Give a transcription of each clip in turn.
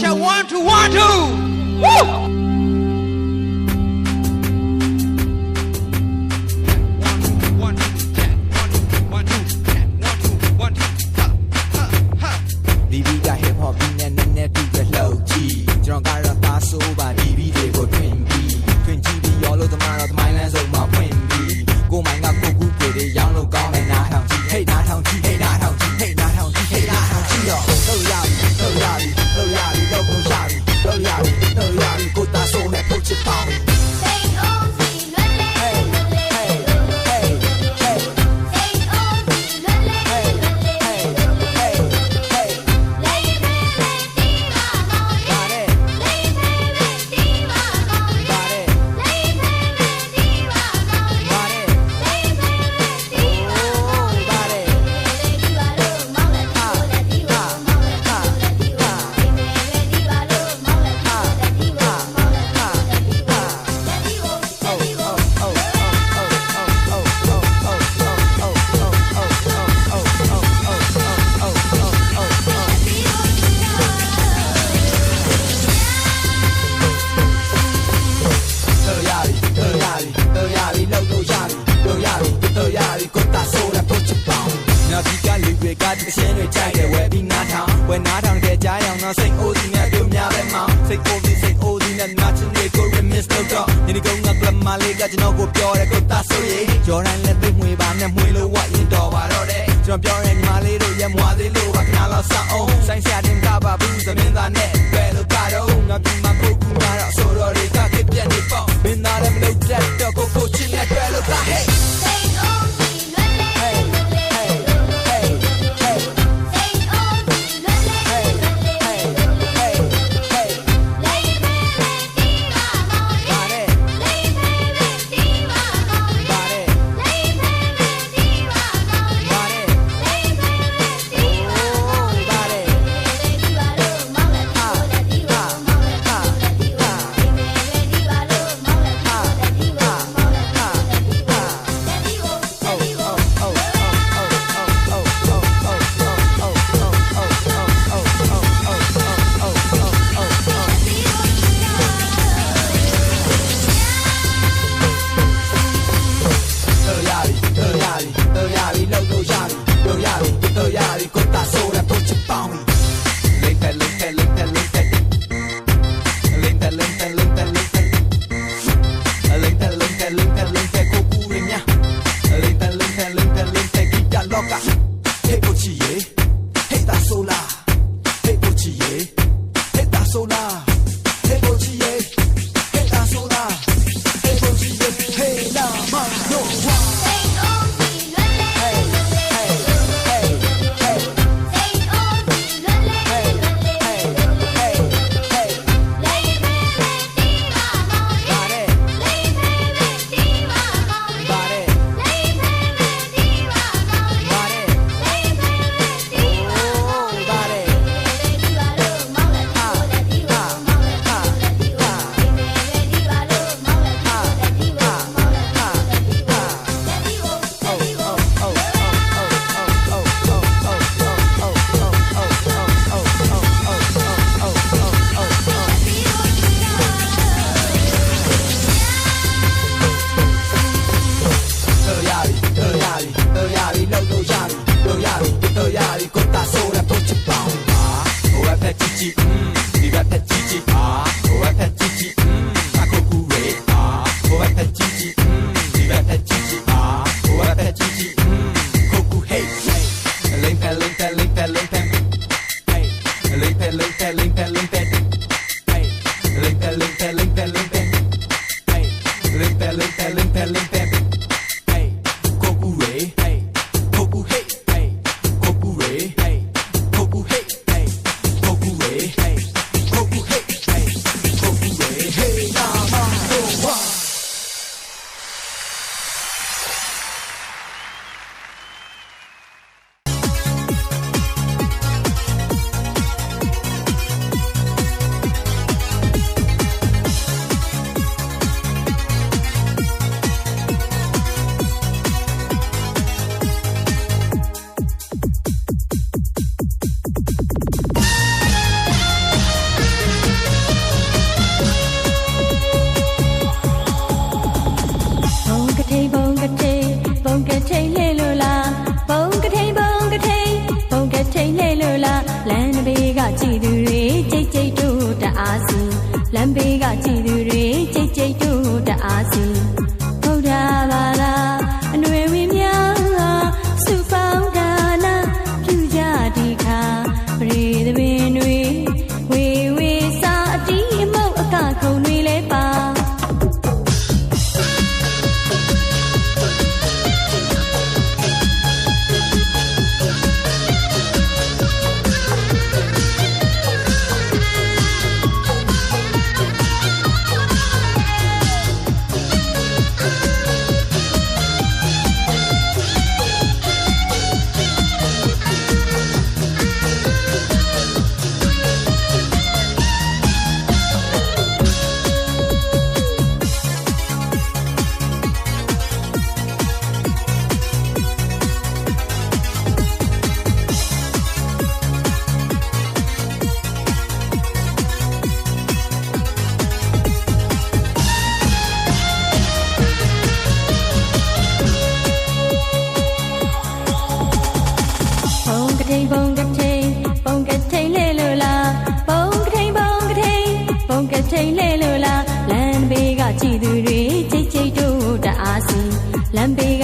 Cha one two one two. Woo! မလေးကကျွန်တော်ကိုပြောတယ်ကိုသားဆိုရင်ကျော်တိုင်းလက်သိမွေပါနဲ့မွေလို့ဝတ်ရင်တော်ပါတော့တယ်ကျွန်တော်ပြောရင်ညီမလေးတို့ရဲ့မွာသေးလို့ပါခဏလောက်စောင့်အောင်ဆိုင်ဆရာတင်ကပါဘူးသမင်းသားနဲ့ပဲလို့ကတော့ငါပြမကိုကူကတော့ဆိုတော့တွေကပြက်ပြက်နေပေါ့မင်းသားလည်းမလို့ပြတ်တော့ကိုကို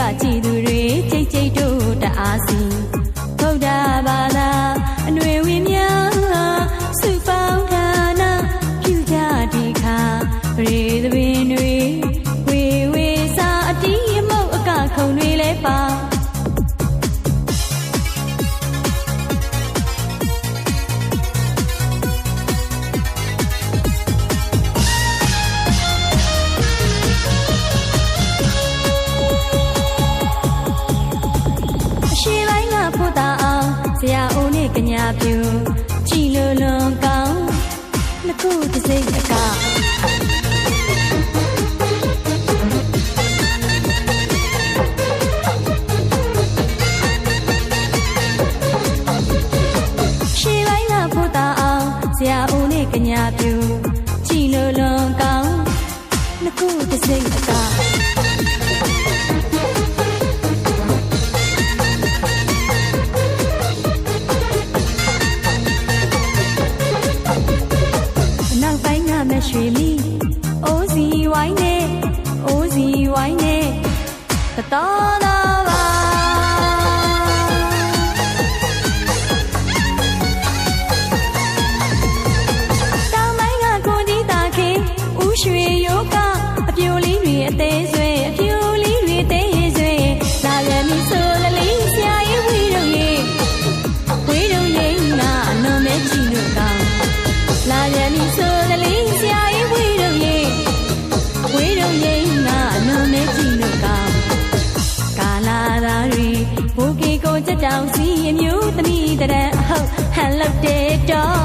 ကကြည်သူတွေကြိတ်ကြိတ်တို့တအားစီ နဲ့ကညာပြူကြည်လို့လွန်ကောင်းနှစ်ခုတစ်စိတ်အကရှိပိုင်းကဖို့တာအောင်ဆရာဦးနဲ့ကညာပြူကြည်လို့လွန်ကောင်းနှစ်ခုတစ်စိတ်အကအ လာသားတွေဘိုးကေကိုကြက်တောင်စီအမျိုးသမီးတဲ့အဟုတ်ဟန်လောက်တဲ့တော့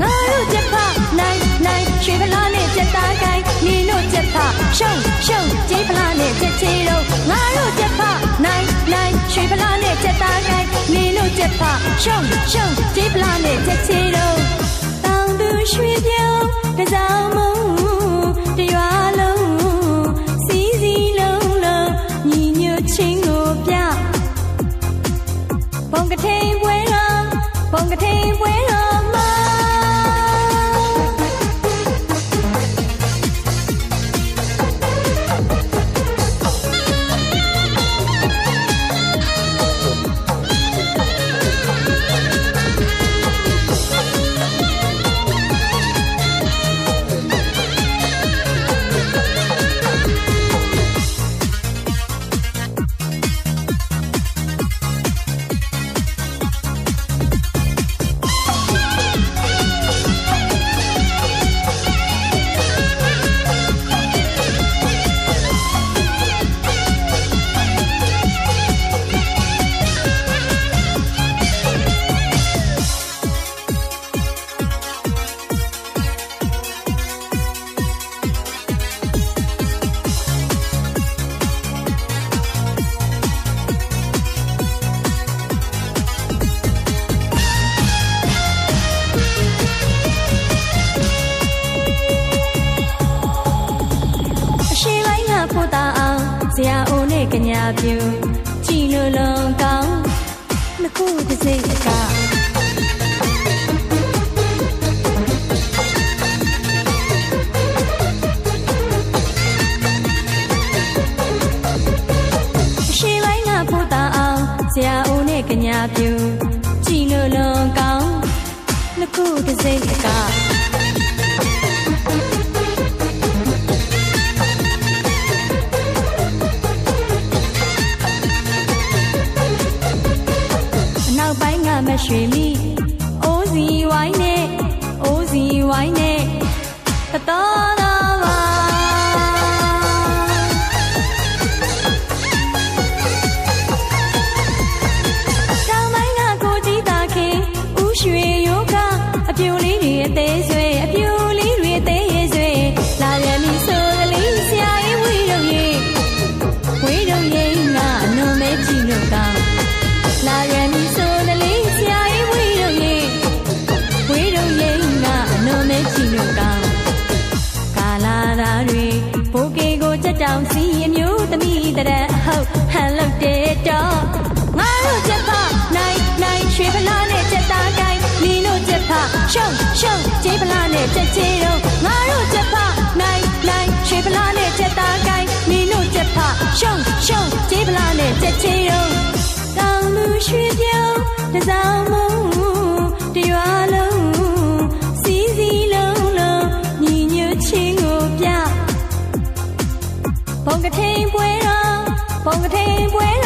ငါတို့ချက်ဖနိုင်နိုင်ရွှေဖလားနဲ့ချက်သားကိုင်းနင်တို့ချက်ဖရှုံရှုံကြေးဖလားနဲ့ချက်ချေတော့ငါတို့ချက်ဖနိုင်နိုင်ရွှေဖလားနဲ့ချက်သားကိုင်းနင်တို့ချက်ဖရှုံရှုံကြေးဖလားနဲ့ချက်ချေတော့တောင်သူရွှေပြောင်းတစောင်းမုံ ဆရာအိုနဲ့ကညာပြူချီလိုလုံးကောင်းနှစ်ခုတစ်စိတ်ကဆရာအိုနဲ့ကညာပြူချီလိုလုံးကောင်းနှစ်ခုတစ်စိတ်က ရွှေမိအိုးစီဝိုင်းနဲ့အိုးစီဝိုင်းနဲ့တတော် ရှုံရှုံကျေးပလာနဲ့ချက်ချင်းရုံကောင်းလူရွှေပြောင်းတစောင်းမုံတရွာလုံးစီစီလုံးလုံးညီညွတ်ချင်းကိုပြဘုံကထိန်ပွဲတော်ဘုံကထိန်ပွဲတော်